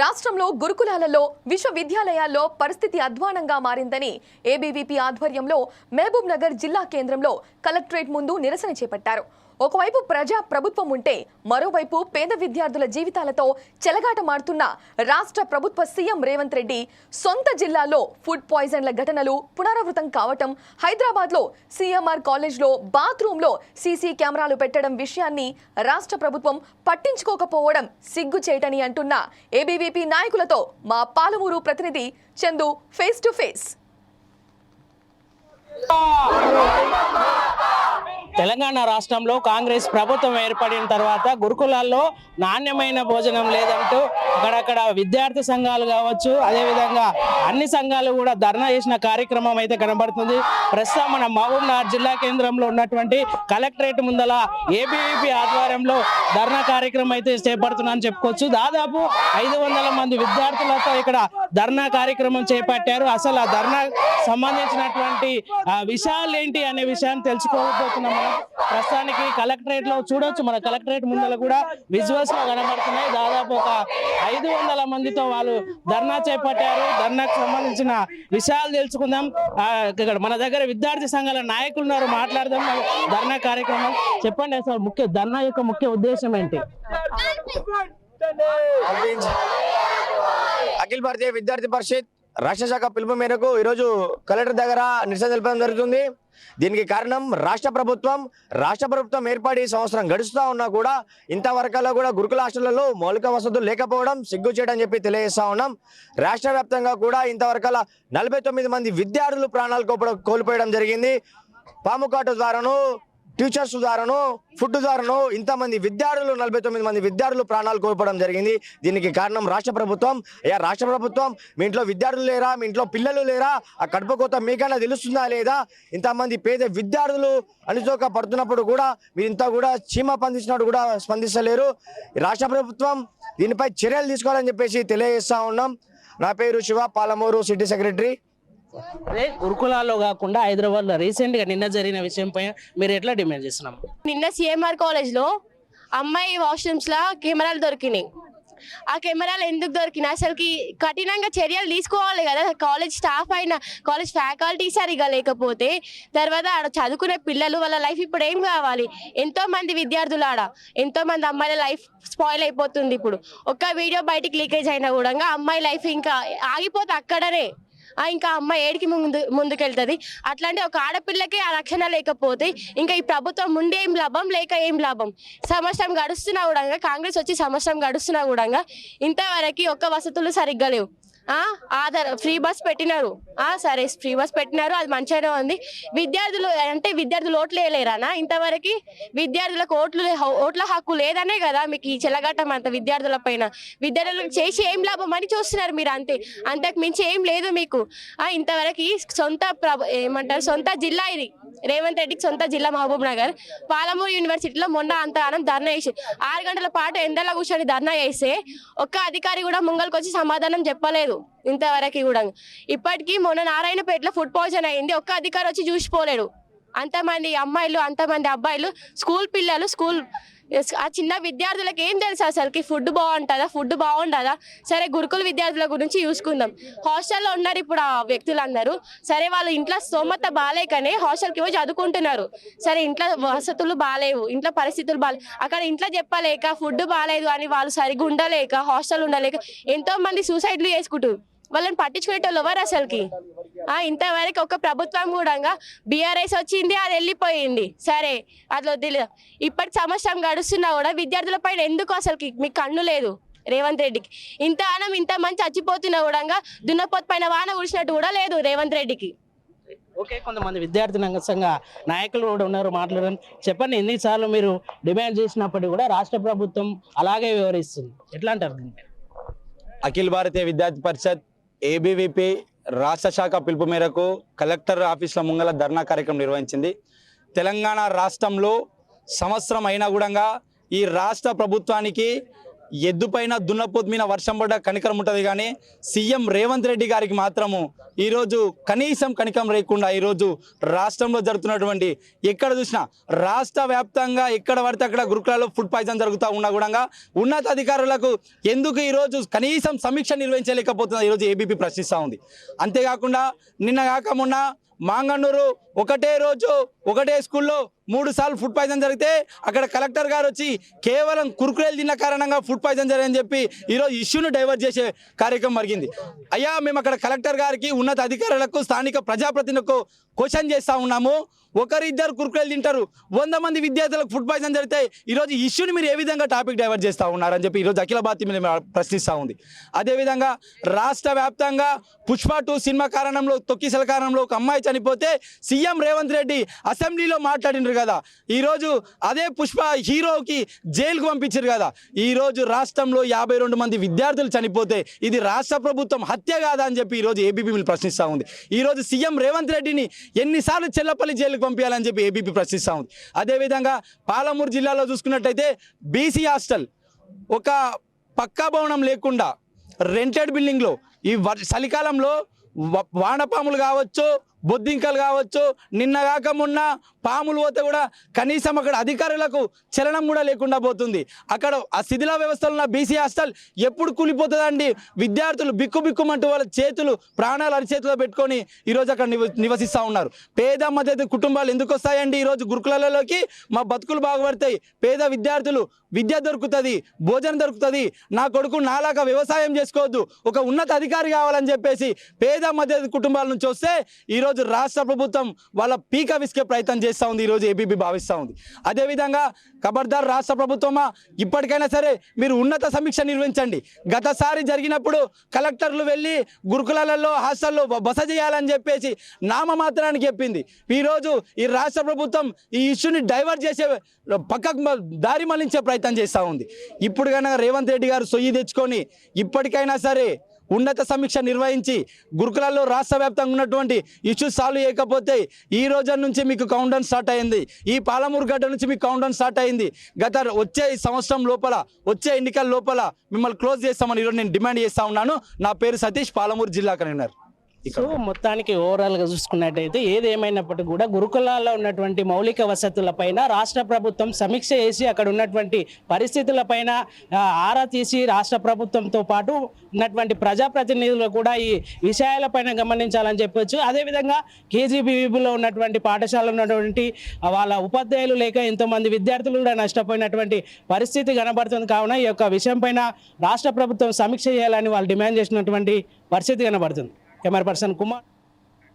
రాష్ట్రంలో గురుకులాలలో విశ్వవిద్యాలయాల్లో పరిస్థితి అధ్వానంగా మారిందని ఏబీవీపీ ఆధ్వర్యంలో మహబూబ్ నగర్ జిల్లా కేంద్రంలో కలెక్టరేట్ ముందు నిరసన చేపట్టారు. ఒకవైపు ప్రజా ప్రభుత్వం ఉంటే మరోవైపు పేద విద్యార్థుల జీవితాలతో చెలగాటమాడుతున్న రాష్ట్ర ప్రభుత్వ సీఎం రేవంత్ రెడ్డి సొంత జిల్లాలో ఫుడ్ పాయిజన్ల ఘటనలు పునరావృతం కావటం హైదరాబాద్లో సీఎంఆర్ కాలేజ్లో బాత్రూంలో సీసీ కెమెరాలు పెట్టడం విషయాన్ని రాష్ట్ర ప్రభుత్వం పట్టించుకోకపోవడం సిగ్గు చేయటని అంటున్న ఏబీవీపీ నాయకులతో మా పాలమూరు ప్రతినిధి Chandu face to face. Telangana రాష్ట్రంలో కాంగ్రెస్ ప్రభుత్వం ఏర్పడిన తర్వాత గురుకులాల్లో నాణ్యమైన భోజనం లేదంటూ అక్కడక్కడ విద్యార్థి సంఘాలు కావచ్చు అదేవిధంగా అన్ని సంఘాలు కూడా ధర్నా చేసిన కార్యక్రమం అయితే కనబడుతుంది. ప్రస్తుతం మన మహబూబ్నగర్ జిల్లా కేంద్రంలో ఉన్నటువంటి కలెక్టరేట్ ముందల ఏబీవీపీ ఆధ్వర్యంలో ధర్నా కార్యక్రమం అయితే చేపడుతున్నారని చెప్పుకోవచ్చు. దాదాపు ఐదు వందల మంది విద్యార్థులతో ఇక్కడ ధర్నా కార్యక్రమం చేపట్టారు. అసలు ఆ ధర్నా సంబంధించినటువంటి విషయాలు ఏంటి అనే విషయాన్ని తెలుసుకోబోతున్నాం. ప్రస్తుతానికి కలెక్టరేట్లో చూడొచ్చు. మన కలెక్టరేట్ ముందర కూడా విజువల్స్లో కనబడుతున్నాయి. దాదాపు ఒక ఐదు వందల మందితో వాళ్ళు ధర్నా చేపట్టారు. ధర్నాకు సంబంధించిన విషయాలు తెలుసుకుందాం. ఇక్కడ మన దగ్గర విద్యార్థి సంఘాల నాయకులు ఉన్నారు. మాట్లాడదాం. ధర్నా కార్యక్రమం. చెప్పండి అసలు ముఖ్య ధర్నా యొక్క ముఖ్య ఉద్దేశం ఏంటి? అఖిల భారతీయ విద్యార్థి పరిషత్ రాష్ట్ర శాఖ పిలుపు మేరకు ఈరోజు కలెక్టర్ దగ్గర నిరసన తెలపడం జరుగుతుంది. దీనికి కారణం రాష్ట్ర ప్రభుత్వం. రాష్ట్ర ప్రభుత్వం ఏర్పడి సంవత్సరం గడుస్తూ ఉన్నా కూడా ఇంతవరకల్లా కూడా గురుకుల హాస్టళ్ళలో మౌలిక వసతులు లేకపోవడం సిగ్గు చేయడం చెప్పి తెలియజేస్తా ఉన్నాం. రాష్ట్ర వ్యాప్తంగా కూడా ఇంతవరకల్లా నలభై తొమ్మిది మంది విద్యార్థులు ప్రాణాలు కోల్పోయడం జరిగింది. పాము కాటు ద్వారాను టీచర్స్ ద్వారాను ఫుడ్ ద్వారాను ఇంతమంది విద్యార్థులు నలభై తొమ్మిది మంది విద్యార్థులు ప్రాణాలు కోల్పోవడం జరిగింది. దీనికి కారణం రాష్ట్ర ప్రభుత్వం. అయ్యా రాష్ట్ర ప్రభుత్వం మీ ఇంట్లో విద్యార్థులు లేరా? మీ ఇంట్లో పిల్లలు లేరా? ఆ కడుపు కోత మీకన్నా తెలుస్తుందా లేదా? ఇంతమంది పేద విద్యార్థులు అణిచోక పడుతున్నప్పుడు కూడా మీరు ఇంత కూడా చీమ పందించినట్టు కూడా స్పందిస్తలేరు. రాష్ట్ర ప్రభుత్వం దీనిపై చర్యలు తీసుకోవాలని చెప్పేసి తెలియజేస్తా ఉన్నాం. నా పేరు శివ పాలమూరు సిటీ సెక్రటరీ. అదే గురుకులాల్లో కాకుండా హైదరాబాద్లో రీసెంట్గా నిన్న జరిగిన విషయంపై మీరు ఎట్లా డిమాండ్ చేస్తున్నాం నిన్న సిఎంఆర్ కాలేజ్లో అమ్మాయి వాష్రూమ్స్లో కెమెరాలు దొరికినాయి. ఆ కెమెరాలు ఎందుకు దొరికినాయి? అసలుకి కఠినంగా చర్యలు తీసుకోవాలి కదా. కాలేజ్ స్టాఫ్ అయినా కాలేజ్ ఫ్యాకల్టీ సరిగా లేకపోతే తర్వాత ఆడ చదువుకునే పిల్లలు వాళ్ళ లైఫ్ ఇప్పుడు ఏం కావాలి? ఎంతో మంది విద్యార్థులు ఆడ ఎంతో మంది అమ్మాయిల లైఫ్ స్పాయిల్ అయిపోతుంది ఇప్పుడు. ఒక్క వీడియో బయటికి లీకేజ్ అయినా కూడా అమ్మాయి లైఫ్ ఇంకా ఆగిపోతే అక్కడనే. ఇంకా అమ్మాయి ఏడికి ముందు ముందుకెళ్తుంది. అట్లాంటి ఒక ఆడపిల్లకి ఆ రక్షణ లేకపోతే ఇంకా ఈ ప్రభుత్వం ఉండి ఏం లాభం లేక ఏం లాభం? సంవత్సరం గడుస్తున్నా కూడా కాంగ్రెస్ వచ్చి సంవత్సరం గడుస్తున్నా కూడా ఇంతవరకు ఒక్క వసతులు సరిగ్గా లేవు. ఆధార్ ఫ్రీ బస్ పెట్టినారు. సరే ఫ్రీ బస్ పెట్టినారు. అది మంచిగానే ఉంది. విద్యార్థులు అంటే విద్యార్థులు ఓట్లు వేయలేరానా? ఇంతవరకు విద్యార్థులకు ఓట్లు ఓట్ల హక్కు లేదనే కదా మీకు ఈ చెలగాటం అంత విద్యార్థుల పైన. విద్యార్థులకు చేసి ఏం లాభం అని చూస్తున్నారు మీరు అంతే. అంతకు మించి ఏం లేదు మీకు. ఇంతవరకు సొంత ప్రభ ఏమంటారు సొంత జిల్లా ఇది. రేవంత్ రెడ్డికి సొంత జిల్లా మహబూబ్ నగర్. పాలమూరు యూనివర్సిటీలో మొన్న అంతగానం ధర్నా చేసి ఆరు గంటల పాటు ఎండలో కూర్చొని ధర్నా చేస్తే ఒక్క అధికారి కూడా ముంగల్కి వచ్చి సమాధానం చెప్పలేదు. ఇంతవరకు కూడా. ఇప్పటికీ మొన్న నారాయణపేటలో ఫుడ్ పాయిజన్ అయింది. ఒక్క అధికారి వచ్చి చూసిపోలేడు అంతమంది అమ్మాయిలు అంతమంది అబ్బాయిలు స్కూల్ పిల్లలు స్కూల్ ఆ చిన్న విద్యార్థులకు ఏం తెలుసు అసలుకి? ఫుడ్ బాగుంటుందా? ఫుడ్ బాగుండదా? సరే గురుకుల విద్యార్థుల గురించి చూసుకుందాం. హాస్టల్లో ఉన్నారు ఇప్పుడు ఆ వ్యక్తులందరూ. సరే వాళ్ళు ఇంట్లో స్తోమత బాగాలేకనే హాస్టల్కి పోయి చదువుకుంటున్నారు. సరే ఇంట్లో వసతులు బాగాలేవు ఇంట్లో పరిస్థితులు బాగాలేవు అక్కడ ఇంట్లో చెప్పలేక ఫుడ్ బాగాలేదు అని వాళ్ళు సరిగ్గా ఉండలేక హాస్టల్ ఉండలేక ఎంతో మంది సూసైడ్లు చేసుకుంటారు వాళ్ళని పట్టించుకునేటోళ్ళు ఎవరు అసలుకి? ఆ ఇంతవరకు ఒక ప్రభుత్వం కూడా బీఆర్ఎస్ వచ్చింది అది వెళ్ళిపోయింది. సరే అది వదిలేదు ఇప్పటి సంవత్సరం గడుస్తున్నా కూడా విద్యార్థుల పైన ఎందుకు అసలుకి మీకు కన్ను లేదు రేవంత్ రెడ్డికి? ఇంత ఆనం ఇంత మంచి చచ్చిపోతున్నా కూడా దున్నపోతు పైన వాన కురిసినట్టు కూడా లేదు రేవంత్ రెడ్డికి. ఓకే కొంతమంది విద్యార్థి సంఘ నాయకులు కూడా ఉన్నారు మాట్లాడడం. చెప్పండి ఎన్నిసార్లు మీరు డిమాండ్ చేసినప్పటికీ కూడా రాష్ట్ర ప్రభుత్వం అలాగే వివరిస్తుంది. ఎట్లా అంటారు? అఖిల భారతీయ విద్యార్థి పరిషత్ ఏబీవీపీ రాష్ట్ర శాఖ పిలుపు మేరకు కలెక్టర్ ఆఫీసుల ముంగల ధర్నా కార్యక్రమం నిర్వహించింది. తెలంగాణ రాష్ట్రంలో సంవత్సరం అయినా కూడా ఈ రాష్ట్ర ప్రభుత్వానికి ఎద్దు పైన దున్నపోతు మీద వర్షం పడ్డ కనికరం ఉంటుంది కానీ సీఎం రేవంత్ రెడ్డి గారికి మాత్రము ఈరోజు కనీసం కనికరం లేకుండా ఈరోజు రాష్ట్రంలో జరుగుతున్నటువంటి ఎక్కడ చూసినా రాష్ట్ర వ్యాప్తంగా ఎక్కడ పడితే అక్కడ గురుకులాల్లో ఫుడ్ పాయిజన్ జరుగుతూ ఉన్నా కూడా ఉన్నతాధికారులకు ఎందుకు ఈరోజు కనీసం సమీక్ష నిర్వహించలేకపోతుందో ఈరోజు ఏబీపీ ప్రశ్నిస్తూ ఉంది. అంతేకాకుండా నిన్న కాక మొన్న మాంగన్నూరు ఒకటే రోజు ఒకటే స్కూల్లో మూడు సార్లు ఫుడ్ పాయిజన్ జరిగితే అక్కడ కలెక్టర్ గారు వచ్చి కేవలం కురుకురేలు తిన్న కారణంగా ఫుడ్ పాయిజన్ జరిగిందని చెప్పి ఈరోజు ఇష్యూను డైవర్ట్ చేసే కార్యక్రమం జరిగింది. అయ్యా మేము అక్కడ కలెక్టర్ గారికి ఉన్నత అధికారులకు స్థానిక ప్రజాప్రతినిధులకు క్వశ్చన్ చేస్తూ ఉన్నాము. ఒకరిద్దరు కురుకురేలు తింటారు. వంద మంది విద్యార్థులకు ఫుడ్ పాయిజన్ జరిగితే ఈరోజు ఇష్యూని మీరు ఏ విధంగా టాపిక్ డైవర్ట్ చేస్తూ ఉన్నారని చెప్పి ఈరోజు అఖిల భారతి మీద ప్రశ్నిస్తూ ఉంది. అదేవిధంగా రాష్ట్ర వ్యాప్తంగా పుష్ప టూ సినిమా కారణంలో తొక్కిసల కారణంలో ఒక అమ్మాయి చనిపోతే సీఎం సీఎం రేవంత్ రెడ్డి అసెంబ్లీలో మాట్లాడినారు కదా. ఈరోజు అదే పుష్ప హీరోకి జైలుకు పంపించారు కదా. ఈరోజు రాష్ట్రంలో యాభై రెండు మంది విద్యార్థులు చనిపోతే ఇది రాష్ట్ర ప్రభుత్వం హత్య కాదా అని చెప్పి ఈరోజు ఏబీపీ ప్రశ్నిస్తూ ఉంది. ఈరోజు సీఎం రేవంత్ రెడ్డిని ఎన్నిసార్లు చెల్లపల్లి జైలుకు పంపించాలని చెప్పి ఏబీపీ ప్రశ్నిస్తూ ఉంది. అదేవిధంగా పాలమూరు జిల్లాలో చూసుకున్నట్టయితే బీసీ హాస్టల్ ఒక పక్కా భవనం లేకుండా రెంటెడ్ బిల్డింగ్లో ఈ వర్ చలికాలంలో వానపాములు కావచ్చు బొద్దింకలు కావచ్చు నిన్న కాక మొన్న పాములు పోతే కూడా కనీసం అక్కడ అధికారులకు చలనం కూడా లేకుండా పోతుంది. అక్కడ ఆ శిథిల వ్యవస్థలో ఉన్న బీసీ హాస్టల్ ఎప్పుడు కూలిపోతుందండి? విద్యార్థులు బిక్కు బిక్కుమంటూ వాళ్ళ చేతులు ప్రాణాలు అరిచేతిలో పెట్టుకొని ఈరోజు అక్కడ నివ నివసిస్తూ ఉన్నారు. పేద మధ్య కుటుంబాలు ఎందుకు వస్తాయండి ఈరోజు గురుకులలోకి మా బతుకులు బాగుపడతాయి. పేద విద్యార్థులు విద్య దొరుకుతుంది భోజనం దొరుకుతుంది. నా కొడుకు నాలాగా వ్యవసాయం చేసుకోవద్దు. ఒక ఉన్నత అధికారి కావాలని చెప్పేసి పేద మధ్య కుటుంబాల నుంచి వస్తే ఈరోజు రాష్ట్ర ప్రభుత్వం వాళ్ళ పీక విసికే ప్రయత్నం చేస్తూ ఉంది ఈరోజు ఏబీపీ భావిస్తూ ఉంది. అదేవిధంగా ఖబర్దార్ రాష్ట్ర ప్రభుత్వమా ఇప్పటికైనా సరే మీరు ఉన్నత సమీక్ష నిర్వహించండి. గతసారి జరిగినప్పుడు కలెక్టర్లు వెళ్ళి గురుకులాలలో హాస్టల్లో బస చేయాలని చెప్పేసి నామమాత్రానికి చెప్పింది. ఈరోజు ఈ రాష్ట్ర ప్రభుత్వం ఈ ఇష్యూని డైవర్ట్ చేసే పక్కకు మ- దారి మళ్ళించే ప్రయత్నం చేస్తూ ఉంది. ఇప్పుడు కనుక రేవంత్ రెడ్డి గారు సొయ్యి తెచ్చుకొని ఇప్పటికైనా సరే ఉన్నత సమీక్ష నిర్వహించి గురుకులాల్లో రాష్ట్ర వ్యాప్తంగా ఉన్నటువంటి ఇష్యూస్ సాల్వ్ చేయకపోతే ఈ రోజు నుంచి మీకు కౌంటౌన్ స్టార్ట్ అయింది. ఈ పాలమూరు గడ్డ నుంచి మీకు కౌంటౌన్ స్టార్ట్ అయింది. గత వచ్చే సంవత్సరం లోపల వచ్చే ఎన్నికల లోపల మిమ్మల్ని క్లోజ్ చేస్తామని ఈరోజు నేను డిమాండ్ చేస్తా ఉన్నాను. నా పేరు సతీష్ పాలమూరు జిల్లా కన్వీనర్. సో మొత్తానికి ఓవరాల్గా చూసుకున్నట్టయితే ఏది ఏమైనప్పటికీ కూడా గురుకులాల్లో ఉన్నటువంటి మౌలిక వసతులపైన రాష్ట్ర ప్రభుత్వం సమీక్ష చేసి అక్కడ ఉన్నటువంటి పరిస్థితులపైన ఆరా తీసి రాష్ట్ర ప్రభుత్వంతో పాటు ఉన్నటువంటి ప్రజాప్రతినిధులు కూడా ఈ విషయాలపైన గమనించాలని చెప్పొచ్చు. అదేవిధంగా కేజీబీబీలో ఉన్నటువంటి పాఠశాల ఉన్నటువంటి వాళ్ళ ఉపాధ్యాయులు లేక ఎంతోమంది విద్యార్థులు కూడా నష్టపోయినటువంటి పరిస్థితి కనబడుతుంది. కావున ఈ యొక్క విషయం పైన రాష్ట్ర ప్రభుత్వం సమీక్ష చేయాలని వాళ్ళు డిమాండ్ చేసినటువంటి పరిస్థితి కనబడుతుంది. Camera person Kumar.